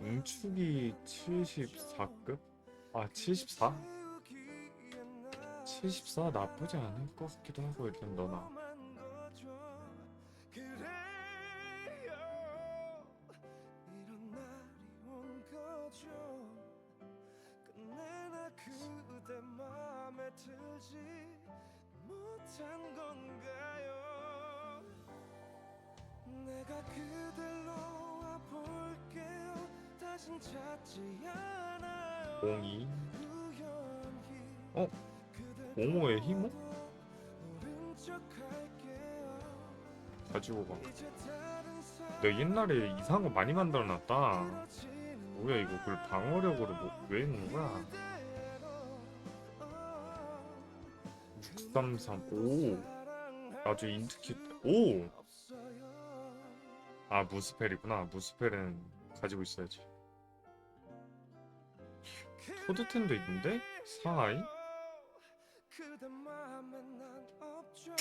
응축이 74급? 아 74? 74 나쁘지 않을 것 같기도 하고 일단 너나 내가 그댈 다신 찾지 않아요. 02 우연히 어? 그댈 05의 힘호? 모른 척할게요. 가지고 가 이제 다른 사람 내가 옛날에 이상한 거 많이 만들어놨다. 뭐야 이거 그걸 방어력으로 뭐, 왜 있는 거야? 633 오. 아주 인트킷 오! 아 무스펠이구나. 무스펠은 가지고 있어야지 포드텐도 있는데? 사하이? 그대 맘에 난 없죠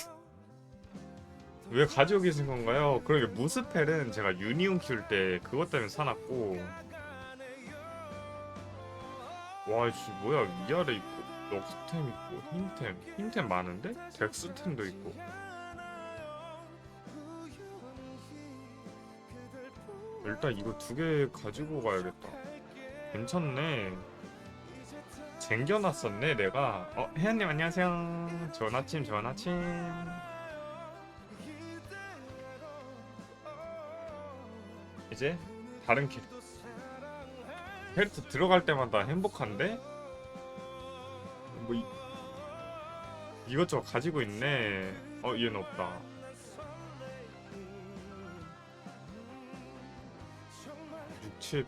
왜 가지고 계신 건가요? 그러게 무스펠은 제가 유니온 키울 때 그것 때문에 사놨고 와 씨 뭐야 위아래 있고 럭스템 있고 흰템 흰템 많은데? 덱스템도 있고 일단 이거 두 개 가지고 가야겠다 괜찮네 쟁겨놨었네 내가. 어 혜연님 안녕하세요. 좋은 아침 좋은 아침. 이제 다른 캐릭터 캐릭터 들어갈 때마다 행복한데? 뭐 이, 이것저것 가지고 있네. 어 얘는 없다. 6, 7,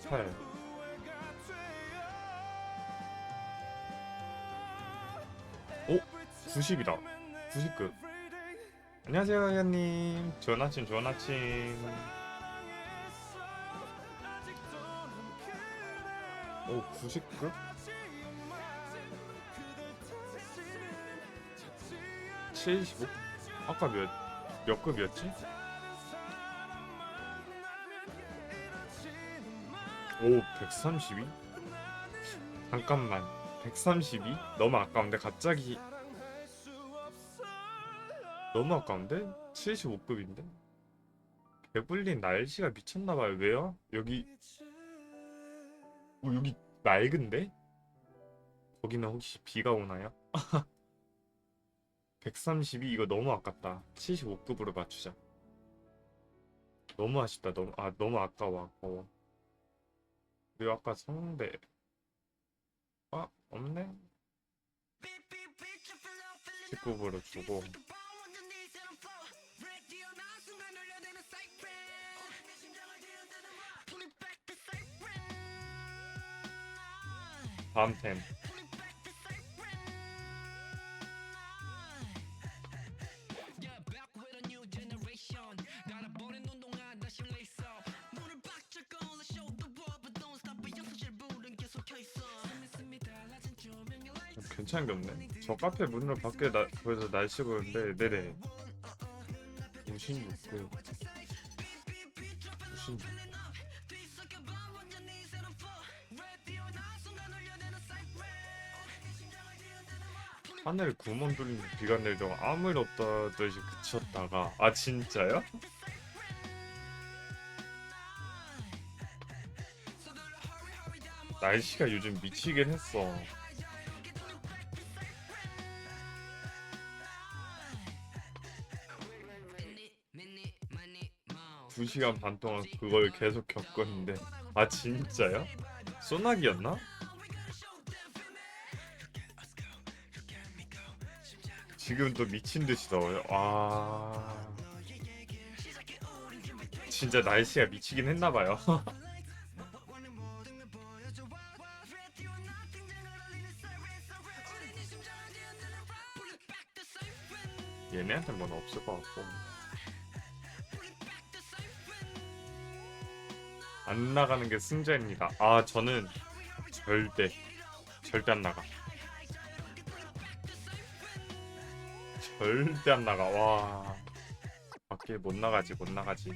오? 90이다 90급 안녕하세요 혜연님 좋은 아침 좋은 아침 오 90급? 75? 아까 몇, 몇 급이었지? 오 132? 잠깐만 132? 너무 아까운데 갑자기 너무 아까운데? 75급인데? 배불린 날씨가 미쳤나봐요 왜요? 여기 어, 여기 맑은데? 거기는 혹시 비가 오나요? 132 이거 너무 아깝다. 75급으로 맞추자. 너무 아쉽다. 너무 아 너무 아까워 아까워. 그리고 아까 성대 아 없네. 19급으로 주고 다음 템. 괜찮은 게 없네. 저 카페 문을 밖에 나, 그래서 날씨 보는데 네네. 56급. 56. 하늘 구멍 뚫린 비가 내리다가 아무 일 없다 듯이 그쳤다가 아 진짜요? 날씨가 요즘 미치긴 했어. 두 시간 반 동안 그걸 계속 겪었는데 아 진짜요? 소나기였나? 지금 또 미친 듯이 더워요. 아 진짜 날씨가 미치긴 했나 봐요. 얘네한테 뭔 없을 것 같고. 안 나가는 게 승자입니다. 아 저는 절대 절대 안 나가. 절대 안 나가. 와 밖에 못 나가지 못 나가지.